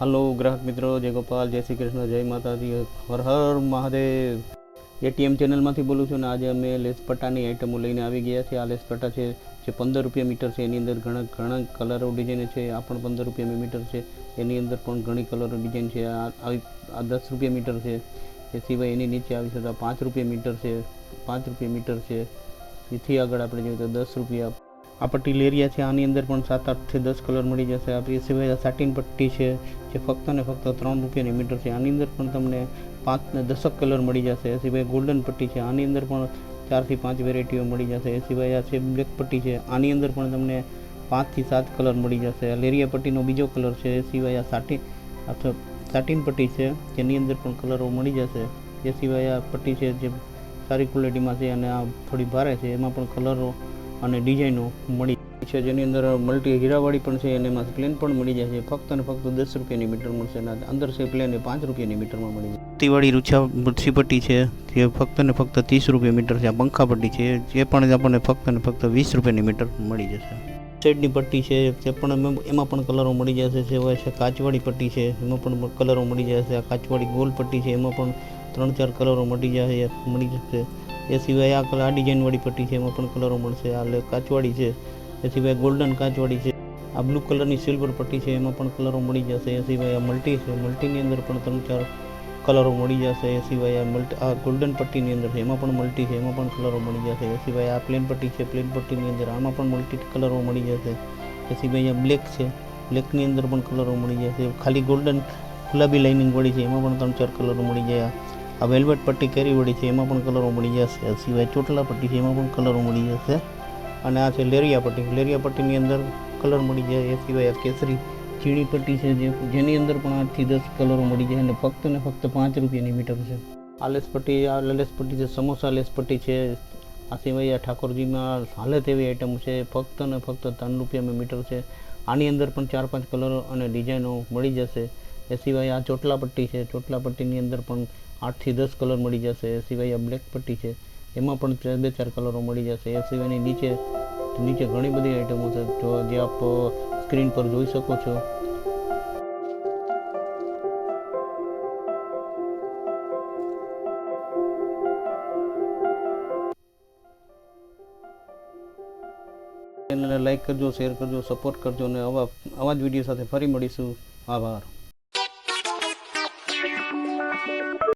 Hello ગ્રાહક મિત્રો, જય ગોપાલ, જય શ્રી કૃષ્ણ, જય માતાજી, હર હર મહાદેવ. એટીએમ ચેનલમાંથી બોલું છું ને આજે અમે લેસપટ્ટાની આઈટમો લઈને આવી ગયા છે આ લેસપટ્ટા છે, જે પંદર રૂપિયા મીટર છે. એની અંદર ઘણા ઘણા કલરો ડિઝાઇન છે. આ પણ પંદર રૂપિયા મીટર છે. એની અંદર પણ ઘણી કલરો ડિઝાઇન છે. આવી, આ દસ રૂપિયા મીટર છે. એ સિવાય એની નીચે આવી શકતા પાંચ રૂપિયા મીટર છે. પાંચ રૂપિયા મીટર છે. એથી આગળ આપણે જોઈએ તો દસ રૂપિયા આ પટ્ટી લેરિયા છે, આની અંદર પણ સાત આઠથી દસ કલર મળી જશે. એ સિવાય સાટીન પટ્ટી છે, જે ફક્ત ને ફક્ત ત્રણ રૂપિયાની મીટર છે. આની અંદર પણ તમને પાંચ ને દસક કલર મળી જશે. એ સિવાય ગોલ્ડન પટ્ટી છે, આની અંદર પણ ચારથી પાંચ વેરાયટીઓ મળી જશે. એ સિવાય આ છે બ્લેક પટ્ટી છે, આની અંદર પણ તમને પાંચથી સાત કલર મળી જશે. લેરિયા પટ્ટીનો બીજો કલર છે, એ સિવાય આ સાટી સાટીન પટ્ટી છે, જેની અંદર પણ કલરો મળી જશે. એ સિવાય આ પટ્ટી છે, જે સારી ક્વોલિટીમાં છે અને આ થોડી ભારે છે, એમાં પણ કલરો અને ડિઝાઇનો મળી છે. જેની અંદર મલ્ટી હીરાવાળી પણ છે અને એમાં પ્લેન પણ મળી જાય છે. ફક્ત અને ફક્ત દસ રૂપિયાની મીટર મળશે અને અંદર છે પ્લેન એ પાંચ રૂપિયાની મીટરમાં મળી જાય. પત્તીવાળી રૂછા રૂછી પટ્ટી છે જે ફક્ત ને ફક્ત ત્રીસ રૂપિયા મીટર છે. આ પંખા પટ્ટી છે જે પણ આપણને ફક્ત ને ફક્ત વીસ રૂપિયાની મીટર મળી જશે. શેડની પટ્ટી છે તે પણ એમાં પણ કલરો મળી જશે. સિવાય છે કાચવાળી પટ્ટી છે એમાં પણ કલરો મળી જશે. આ કાચવાળી ગોલ પટ્ટી છે એમાં પણ ત્રણ ચાર કલરો મળી જશે મળી જશે. એ સિવાય આ આ ડિઝાઇનવાળી પટ્ટી છે, એમાં પણ કલરો મળશે. આ કાચવાળી છે, એ સિવાય ગોલ્ડન કાચવાળી છે. આ બ્લુ કલરની સિલ્વર પટ્ટી છે, એમાં પણ કલરો મળી જશે. એ સિવાય આ મલ્ટી છે, મલ્ટીની અંદર પણ ત્રણ ચાર કલરો મળી જશે. એ સિવાય આ મલ્ટી, આ ગોલ્ડન પટ્ટીની અંદર છે, એમાં પણ મલ્ટી છે, એમાં પણ કલરો મળી જશે. એ સિવાય આ પ્લેન પટ્ટી છે, પ્લેન પટ્ટીની અંદર આમાં પણ મલ્ટી કલરો મળી જશે. એ સિવાય આ બ્લેક છે, બ્લેકની અંદર પણ કલરો મળી જશે. ખાલી ગોલ્ડન ગુલાબી લાઇનિંગ વળી છે, એમાં પણ ત્રણ ચાર કલરો મળી જાય આ વેલ્વેટ પટ્ટી કેરીવાળી છે, એમાં પણ કલરો મળી જશે. સિવાય ચોટલા પટ્ટી છે, એમાં પણ કલરો મળી જશે. અને આ છે લેરિયા પટ્ટી. લેરિયા પટ્ટીની અંદર કલર મળી જાય, એ સિવાય આ કેસરી ઝીણી પટ્ટી છે, જે જેની અંદર પણ આઠથી દસ કલરો મળી જાય અને ફક્ત ને ફક્ત પાંચ રૂપિયાની મીટર છે. આ પટ્ટી, આ લેસ પટ્ટી છે સમોસા લેસ પટ્ટી છે, આ સિવાય આ ઠાકોરજીમાં હાલે તેવી આઇટમ છે. ફક્ત ને ફક્ત ત્રણ રૂપિયામાં મીટર છે. આની અંદર પણ ચાર પાંચ કલરો અને ડિઝાઇનો મળી જશે. એ સિવાય આ ચોટલા પટ્ટી છે. ચોટલા પટ્ટીની અંદર પણ આઠથી દસ કલર મળી જશે. એ સિવાય આ બ્લેક પટ્ટી છે. એમાં પણ બે ચાર કલરો મળી જશે. એ સિવાયની નીચે નીચે ઘણી બધી આઈટમો છે. જો જે આપ સ્ક્રીન પર જોઈ શકો છો. ચેનલને લાઈક કરજો, શેર કરજો સપોર્ટ કરજો અને આવા આવા જ વીડિયો સાથે ફરી મળીશું. આભાર.